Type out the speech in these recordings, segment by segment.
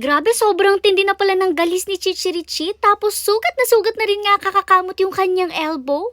Grabe, sobrang tindi na pala ng galis ni Chichirichi. Tapos sugat na sugat na rin nga kakakamot yung kanyang elbow.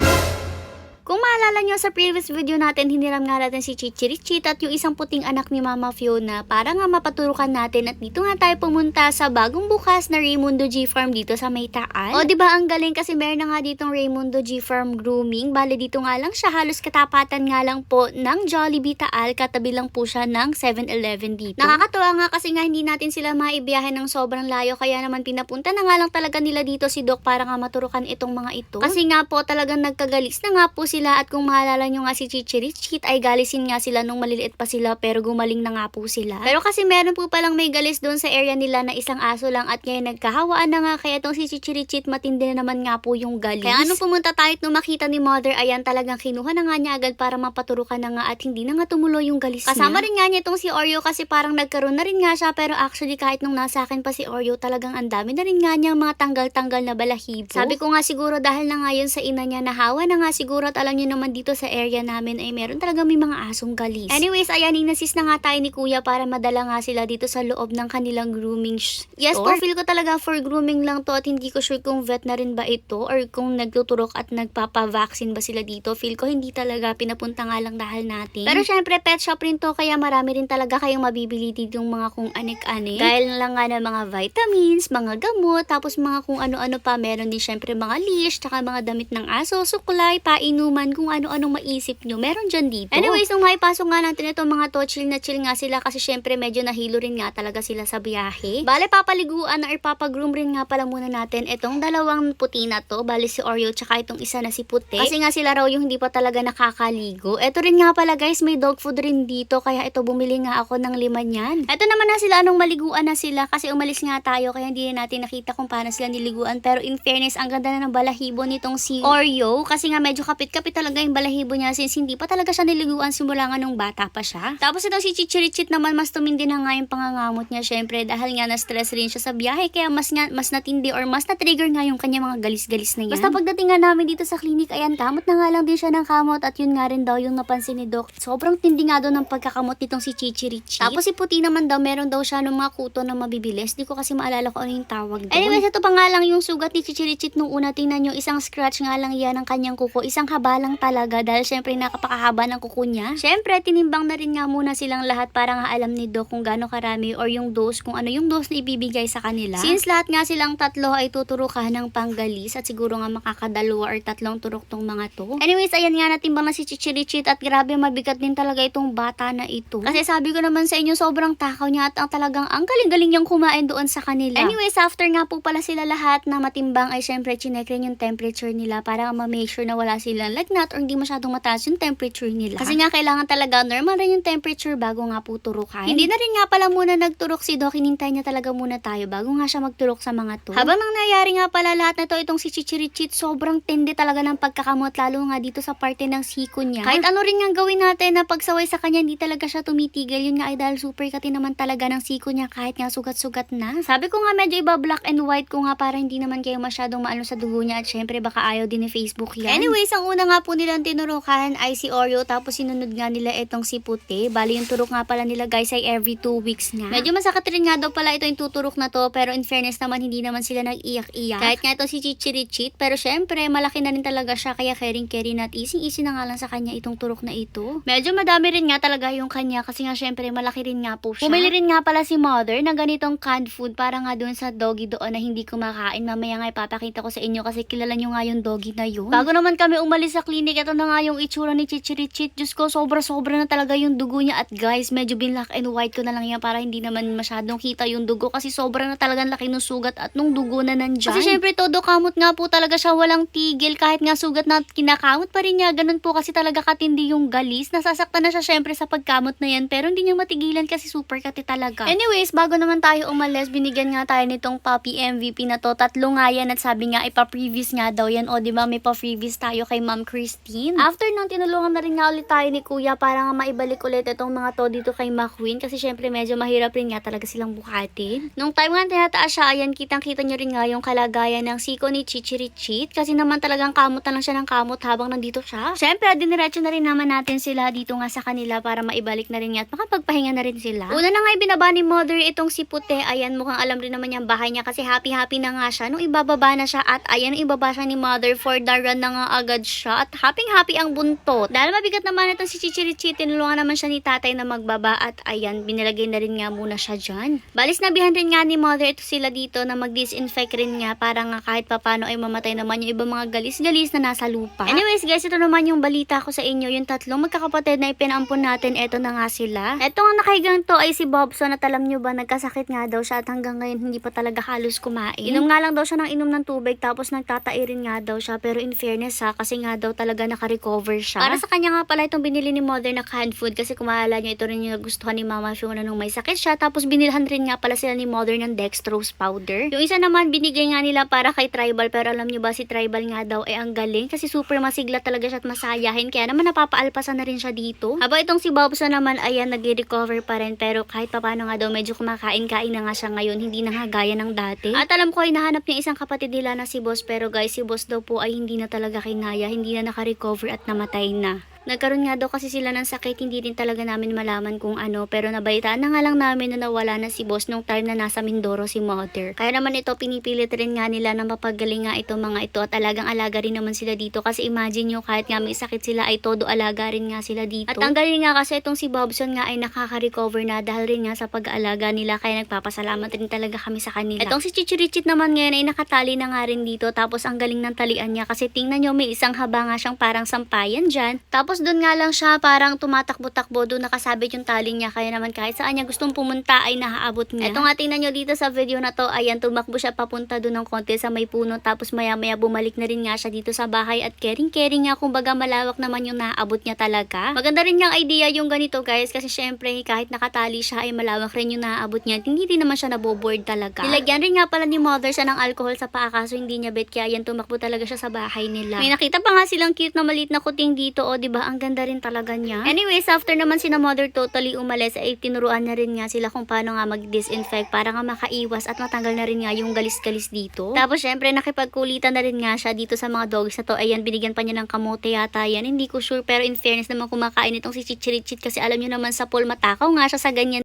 Kung maalala nyo sa previous video natin, hiniram nga natin si Chichirichit at yung isang puting anak ni Mama Fiona para nga mapaturukan natin at dito nga tayo pumunta sa bagong bukas na Raymundo G Farm dito sa Maytaan. O ba ang galing kasi meron na nga ditong Raymundo G Farm Grooming. Bale dito nga lang siya halos katapatan nga lang po ng Jollibee Taal katabi lang po siya ng 7-Eleven dito. Nakakatuwa nga kasi nga hindi natin sila maibiyahe ng sobrang layo kaya naman pinapunta na nga lang talaga nila dito si Doc para nga maturukan itong mga ito. Kasi nga po talagang nagkagalis na nga po sila at kung maalala nyo nga si Chichirichit ay galisin nga sila nung maliliit pa sila pero gumaling na nga po sila. Pero kasi meron po palang may galis doon sa area nila na isang aso lang at ngayon nagkahawaan na nga kaya itong si Chichirichit matindi na naman nga po yung galis. Kaya anong pumunta tayo at makita ni mother ayan talagang kinuha na nga niya agad para mapaturukan na nga at hindi na nga tumuloy yung galis Kasama rin nga niya itong si Oreo kasi parang nagkaroon na rin nga siya pero actually kahit nung nasa akin pa si Oreo talagang ang dami na rin nga niya mga tanggal-tanggal na balahibo. Sabi ko nga siguro dahil na nga yun sa ina niya nahawa na nga siguro at alam niyo naman dito sa area namin ay meron talaga may mga asong galis. Anyways, ayan, inassist na nga tayo ni kuya para madala nga sila dito sa loob ng kanilang grooming sh- Yes po, Store? feel ko talaga for grooming lang to at hindi ko sure kung vet na rin ba ito or kung nagtuturok at nagpapavaccine ba sila dito. Feel ko hindi talaga pinapunta nga lang dahil natin. Pero syempre, pet shop rin to kaya marami rin talaga kayong mabibili dito yung mga kung anik-anik. Dahil na lang nga ng mga vitamins, mga gamot, tapos mga kung ano-ano pa. Meron din syempre mga leash, tsaka mga damit ng aso, suklay, painuman, kung ano-anong maisip nyo. Meron dyan dito. Anyways, nung maipasok nga natin ito mga to, chill na chill nga sila kasi syempre medyo nahilo rin nga talaga sila sa biyahe. Bale, papaliguan or papagroom rin nga pala muna natin itong dalawang puti na to. Bale, si Oreo tsaka itong isa na si Puti. Kasi nga sila raw yung hindi pa talaga nakakaligo. Ito rin nga pala guys, may dog food rin dito kaya ito bumili nga ako ng lima niyan. Ito naman na sila anong maliguan na sila kasi umalis nga tayo kaya hindi na natin nakita kung paano sila niliguan. Pero in fairness, ang ganda na ng balahibo nitong si Oreo kasi nga medyo kapit-kapit talaga yung balahibo niya since hindi pa talaga siya niliguan simula nga nung bata pa siya. Tapos itong si Chichirichit naman mas tumindi na nga yung pangangamot niya syempre dahil nga na-stress rin siya sa biyahe kaya mas nga, mas natindi or mas na-trigger nga yung kanya mga galis-galis na yan. Basta pagdating nga namin dito sa clinic, ayan, kamot na nga lang din siya ng kamot at yun nga rin daw yung napansin ni Doc. Sobrang tindi nga daw ng pagkakamot nitong si Chichirichit. Tapos si Puti naman daw, meron daw siya ng mga kuto na mabibilis. Di ko kasi maalala kung ano yung tawag doon. Anyways, ito pa nga lang yung sugat ni Chichirichit nung una. Tingnan nyo, isang scratch nga lang yan ng kanyang kuko. Isang haba lang talaga dahil syempre nakapakahaba ng kuko niya. Syempre, tinimbang na rin nga muna silang lahat para nga alam ni Doc kung gaano karami or yung dose, kung ano yung dose na ibibigay sa kanila. Since lahat nga silang tatlo ay tuturukan ng panggalis at siguro nga makakadalawa or tatlong turok tong mga to. Anyways, ayan nga natimbang na si Chichirichit at grabe mabigat din talaga itong bata na ito. Kasi sabi ko naman sa inyo, sobrang takaw niya at ang talagang ang galing-galing niyang kumain doon sa kanila. Anyways, after nga po pala sila lahat na matimbang ay syempre chinek rin yung temperature nila para ma-make sure na wala silang lagnat or hindi masyadong mataas yung temperature nila. Kasi nga kailangan talaga normal rin yung temperature bago nga po turukan. Hindi na rin nga pala muna nagturok si Doc, hinintay niya talaga muna tayo bago nga siya magturok sa mga to. Habang nangyayari nga pala lahat na to, itong si Chichirichit, sobrang tindi talaga ng pagkakamot lalo nga dito sa parte ng siko niya. Kahit ano rin nga gawin natin na pagsaway sa kanya, hindi talaga siya tumitigil. Yun nga ay dahil super kati naman talaga ng siko niya kahit nga sugat-sugat na. Sabi ko nga medyo iba black and white ko nga para hindi naman kayo masyadong maano sa dugo niya at syempre baka ayaw din ni Facebook yan. Anyways, ang una nga po nilang tinurukan ay si Oreo tapos sinunod nga nila itong si Puti. Bali yung turok nga pala nila guys ay every 2 weeks nga. Medyo masakit rin nga daw pala ito yung tuturok na to pero in fairness naman hindi naman sila nag-iyak-iyak. Kahit nga ito si Chichirichit pero syempre malaki na rin talaga siya kaya caring-carry na at easy-easy na nga lang sa kanya itong turok na ito. Medyo madami rin nga talaga yung kanya kasi nga syempre malaki rin nga po siya. Bumili rin nga pala si mother na ganitong canned food para nga doon sa doggy doon na hindi kumakain. Mamaya nga ipapakita ko sa inyo kasi kilala nyo nga yung doggy na yun. Bago naman kami umalis sa clinic, ito na nga yung itsura ni Chichirichit. Diyos ko, sobra-sobra na talaga yung dugo niya. At guys, medyo binlock and white ko na lang yan para hindi naman masyadong kita yung dugo kasi sobra na talagang laki ng sugat at nung dugo na nandyan. Kasi syempre todo kamot nga po talaga siya walang tigil kahit nga sugat na kinakamot pa rin niya. Ganun po kasi talaga katindi yung galis. Nasasaktan na siya syempre sa pagkamot na yan pero hindi niya matigilan kasi super kati talaga. Anyways, bago naman tayo umalis, binigyan nga tayo nitong puppy MVP na to. Tatlo nga yan at sabi nga ipa-previous nga daw yan. O di ba may pa-previous tayo kay Ma'am Christine. After nung tinulungan na rin nga ulit tayo ni Kuya para nga maibalik ulit itong mga to dito kay McQueen kasi syempre medyo mahirap rin nga talaga silang buhatin. Nung time nga tinataas siya, ayan kitang-kita nyo rin nga yung kalagayan ng siko ni Chichirichit kasi naman talagang kamot na lang siya ng kamot habang nandito siya. Syempre, diniretso na rin naman natin sila dito nga sa kanila para maibalik na rin nga at makapagpahinga na rin sila. Una na nga ibinaba ni Mother itong si Pute. Ayan, mukhang alam rin naman yung bahay niya kasi happy-happy na nga siya nung ibababa na siya at ayan, ibaba siya ni Mother for the run na nga agad siya at happy-happy ang buntot. Dahil mabigat naman itong si Chichirichi, tinulungan naman siya ni tatay na magbaba at ayan, binilagay na rin nga muna siya dyan. Balis nabihan rin nga ni Mother ito sila dito na mag-disinfect rin nga para nga kahit papano ay mamatay naman yung ibang mga galis-galis na nasa lupa. Anyways guys, ito naman yung balita ko sa inyo, yung tatlong magkakapatid na ipinampun natin, eto na nga sila. Eto nga nakahigang to ay si Bobson at alam nyo ba, nagkasakit nga daw siya at hanggang ngayon hindi pa talaga halos kumain. Inom nga lang daw siya ng inom ng tubig tapos nagtatairin nga daw siya pero in fairness ha, kasi nga daw talaga nakarecover siya. Para sa kanya nga pala itong binili ni mother na canned food kasi kumaalala nyo ito rin yung nagustuhan ni mama Fiona nung may sakit siya tapos binilhan rin nga pala sila ni mother ng dextrose powder. Yung isa naman binigay nga nila para kay Tribal pero alam nyo ba si Tribal nga daw ay ang galing kasi super masigla talaga siya at masayahin kaya naman napapaalpasan na rin siya dito. Haba itong si Bobson naman ayan nag-recover pa rin pero kahit papano nga daw medyo kumakain-kain na nga siya ngayon hindi na nga gaya ng dati. At alam ko ay nahanap niya isang kapatid nila na si Boss pero guys si Boss daw po ay hindi na talaga kinaya, hindi na naka-recover at namatay na. Nagkaroon nga daw kasi sila ng sakit, hindi din talaga namin malaman kung ano, pero nabalitaan na nga lang namin na nawala na si boss nung time na nasa Mindoro si mother. Kaya naman ito, pinipilit rin nga nila na mapagaling nga ito mga ito at alagang alaga rin naman sila dito kasi imagine nyo kahit nga may sakit sila ay todo alaga rin nga sila dito. At ang galing nga kasi itong si Bobson nga ay nakaka-recover na dahil rin nga sa pag-aalaga nila kaya nagpapasalamat rin talaga kami sa kanila. Itong si Chichirichit naman ngayon ay nakatali na nga rin dito tapos ang galing ng talian niya kasi tingnan nyo may isang haba nga siyang parang sampayan dyan. Tapos doon nga lang siya parang tumatakbo-takbo doon nakasabit yung tali niya kaya naman kahit saan niya gustong pumunta ay naaabot niya. Ito nga tingnan nyo dito sa video na to ayan tumakbo siya papunta doon ng konti sa may puno tapos maya maya bumalik na rin nga siya dito sa bahay at caring-caring nga kumbaga malawak naman yung naaabot niya talaga. Maganda rin yung idea yung ganito guys kasi syempre kahit nakatali siya ay malawak rin yung naaabot niya hindi din naman siya naboboard talaga. Nilagyan rin nga pala ni mother siya ng alcohol sa paa kaso hindi niya bet kaya yan tumakbo talaga siya sa bahay nila. May nakita pa nga silang cute na maliit na kuting dito o di ba ang ganda rin talaga niya. Anyways, after naman si na mother totally umalis ay tinuruan na rin nga sila kung paano nga mag-disinfect para nga makaiwas at matanggal na rin nga yung galis-galis dito. Tapos syempre nakipagkulitan na rin nga siya dito sa mga dogs na to. Ayan, binigyan pa niya ng kamote yata yan. Hindi ko sure pero in fairness naman kumakain itong si Chichirichit kasi alam niyo naman sa pool matakaw nga siya sa ganyan